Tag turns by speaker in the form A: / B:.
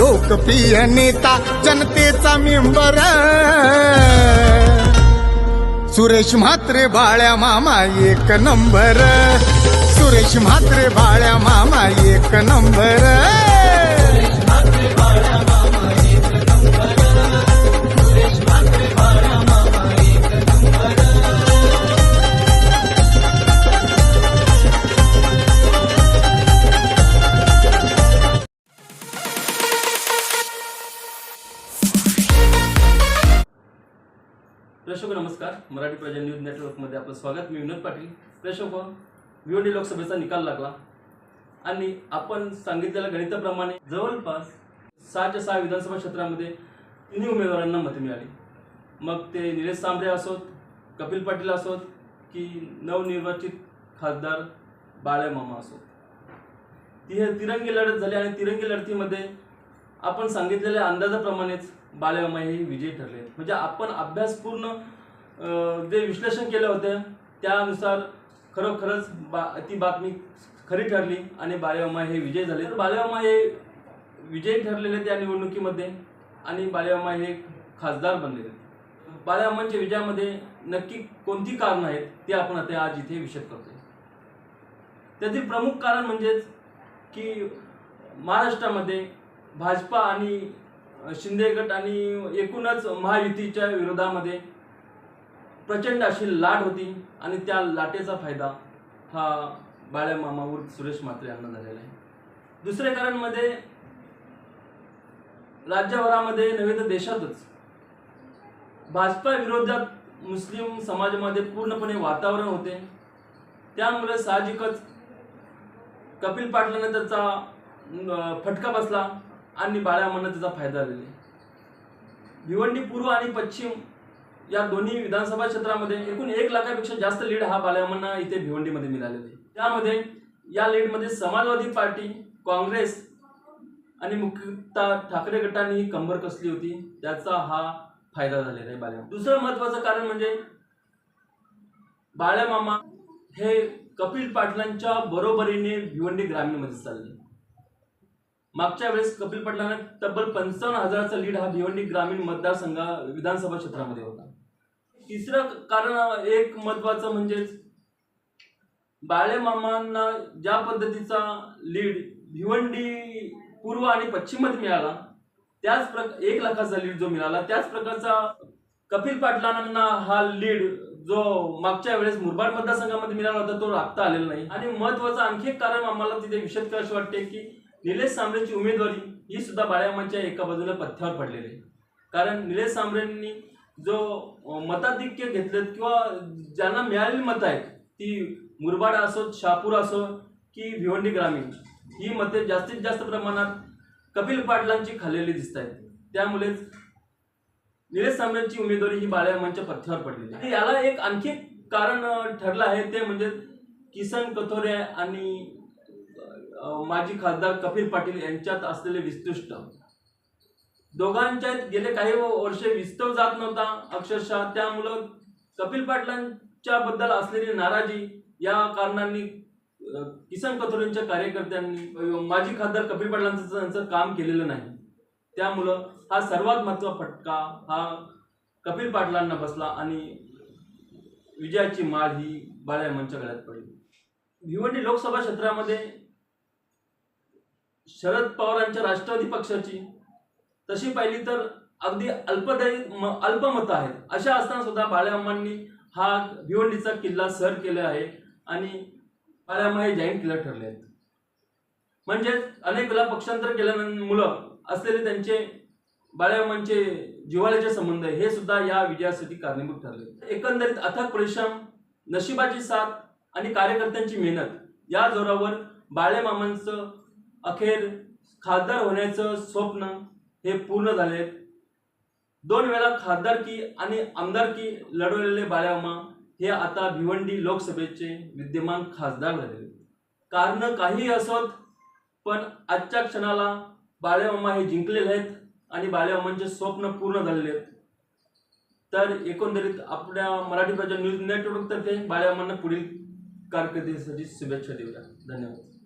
A: लोकप्रिय नेता जनतेचा मेंबर. सुरेश म्हात्रे बाळ्या मामा एक नंबर. सुरेश म्हात्रे बाळ्या मामा एक नंबर.
B: प्रेक्षक नमस्कार मराठी प्रजा न्यूज नेटवर्कमध्ये आपलं स्वागत. मी विनोद पाटील. प्रेक्षक हो, भिवंडी लोकसभेचा निकाल लागला. आणि आपण सांगितलेल्या गणिताप्रमाणे जवळपास सहाच्या सहा विधानसभा क्षेत्रामध्ये तिन्ही उमेदवारांना मते मिळाली. मग ते निलेश सांबरे असोत कपिल पाटील असोत की नवनिर्वाचित खासदार बाळ्या मामा असोत. ती हे तिरंगी लढत झाली आणि तिरंगी लढतीमध्ये आपण सांगितलेल्या अंदाजाप्रमाणेच बाळ्यामामा हे विजयी ठरले म्हणजे आपण अभ्यासपूर्ण जे विश्लेषण केलं होतं त्यानुसार खरोखरच बा ती बातमी खरी ठरली आणि बाळ्यामामा हे विजय झाले. तर बाळ्यामामा हे विजयी ठरलेले त्या निवडणुकीमध्ये आणि बाळ्यामामा हे खासदार बनलेले. बाळ्यामामांच्या विजयामध्ये नक्की कोणती कारणं आहेत ते आपण आता आज इथे विषद करतोय. त्यातील प्रमुख कारण म्हणजेच की महाराष्ट्रामध्ये भाजपा आणि शिंदे गट आणि एकूणच महायुतीच्या विरोधामध्ये प्रचंड अशी लाट होती आणि त्या लाटेचा फायदा हा बाळ्या मामावर सुरेश म्हात्रे यांना झालेला आहे. दुसऱ्या कारण मध्ये राज्यभरामध्ये नव्हे तर देशातच भाजपा विरोधात मुस्लिम समाजामध्ये पूर्णपणे वातावरण होते. त्यामुळे साहजिकच कपिल पाटलांना त्याचा फटका बसला. आणि बाळ्यामानं त्याचा फायदा झालेला भिवंडी पूर्व आणि पश्चिम या दोन्ही विधानसभा क्षेत्रामध्ये एकूण एक लाखापेक्षा जास्त लीड हा बाळ्यामांना इथे भिवंडीमध्ये मिळालेला आहे. त्यामध्ये या लीडमध्ये समाजवादी पार्टी काँग्रेस आणि मुख्यतः ठाकरे गटाने ही कंबर कसली होती त्याचा हा फायदा झालेला आहे बाळ्या. दुसरं महत्वाचं कारण म्हणजे बाळ्यामामा हे कपिल पाटलांच्या बरोबरीने भिवंडी ग्रामीणमध्ये चालले. मागच्या वेळेस कपिल पाटलांना तब्बल पंचावन्न हजाराचा लीड हा भिवंडी ग्रामीण मतदारसंघा विधानसभा क्षेत्रामध्ये होता. तिसरं कारण एक महत्वाचं म्हणजेच बाळे मामांना ज्या पद्धतीचा लीड भिवंडी पूर्व आणि पश्चिममध्ये मिळाला त्याच प्रक एक लाखाचा लीड जो मिळाला त्याच प्रकारचा कपिल पाटलांना हा लीड जो मागच्या वेळेस मुरबाड मतदारसंघामध्ये मिळाला होता तो राखता आलेला नाही. आणि महत्वाचं आणखी एक कारण आम्हाला तिथे विषय करायचे वाटते की निलेश सांबरेची उमेदवारी ही सुद्धा बाळ्यामांच्या एका बाजूला पथ्यावर पडलेली आहे. कारण निलेश सांबरेंनी जो मताधिक्य घेतलेत किंवा ज्यांना मिळालेली मतं आहेत ती मुरबाड असो शहापूर असो की भिवंडी ग्रामीण ही मते जास्तीत जास्त प्रमाणात कपिल पाटलांची खाल्लेली दिसत आहेत. त्यामुळेच निलेश सांबरेंची उमेदवारी ही बाळ्यामांच्या पथ्यावर पडलेली आहे. याला एक आणखी कारण ठरलं आहे ते म्हणजे किसन कथोरे आणि माजी खासदार कपिल पाटील यांच्यात असलेले विस्तुष्ट. दोघांच्यात गेले काही वर्षे विस्तव जात नव्हता. अक्षरशः त्यामुळं कपिल पाटलांच्या बद्दल असलेली नाराजी या कारणांनी किसन कथोरेंच्या कार्यकर्त्यांनी माजी खासदार कपिल पाटलांचं त्यांचं काम केलेलं नाही. त्यामुळं हा सर्वात महत्त्वाचा फटका हा कपिल पाटलांना बसला आणि विजयाची माळ ही बाळ्यामांच्या गळ्यात पडली. भिवंडी लोकसभा क्षेत्रामध्ये शरद पवारांच्या राष्ट्रवादी पक्षाची तशी पाहिली तर अगदी अल्पदायी म- आहेत. अशा असताना सुद्धा बाळ्यामांनी हा भिवंडीचा किल्ला सर केला आहे आणि बाळ्यामा हे जाईंट किल्ला ठरले आहेत. म्हणजेच अनेक वेळा पक्षांतर केल्यामुळं असलेले त्यांचे बाळ्यामांचे जिवाळ्याचे संबंध हे सुद्धा या विजयासाठी कारणीभूत ठरले एकंदरीत अथक परिश्रम नशिबाची साथ आणि कार्यकर्त्यांची मेहनत या जोरावर बाळेमामांचं अखेर खासदार होण्याचं स्वप्न हे पूर्ण झाले. दोन वेळा खासदारकी आणि आमदारकी लढवलेले बाळ्यामा हे आता भिवंडी लोकसभेचे विद्यमान खासदार झाले. कारण काही असोत पण आजच्या क्षणाला बाळ्यामा हे जिंकलेले आहेत आणि बाळ्यामांचे स्वप्न पूर्ण झालेले आहेत. तर एकंदरीत आपल्या मराठी प्रजा न्यूज नेटवर्कतर्फे बाळ्यामांना पुढील कारकिर्दीसाठी शुभेच्छा देऊया. धन्यवाद.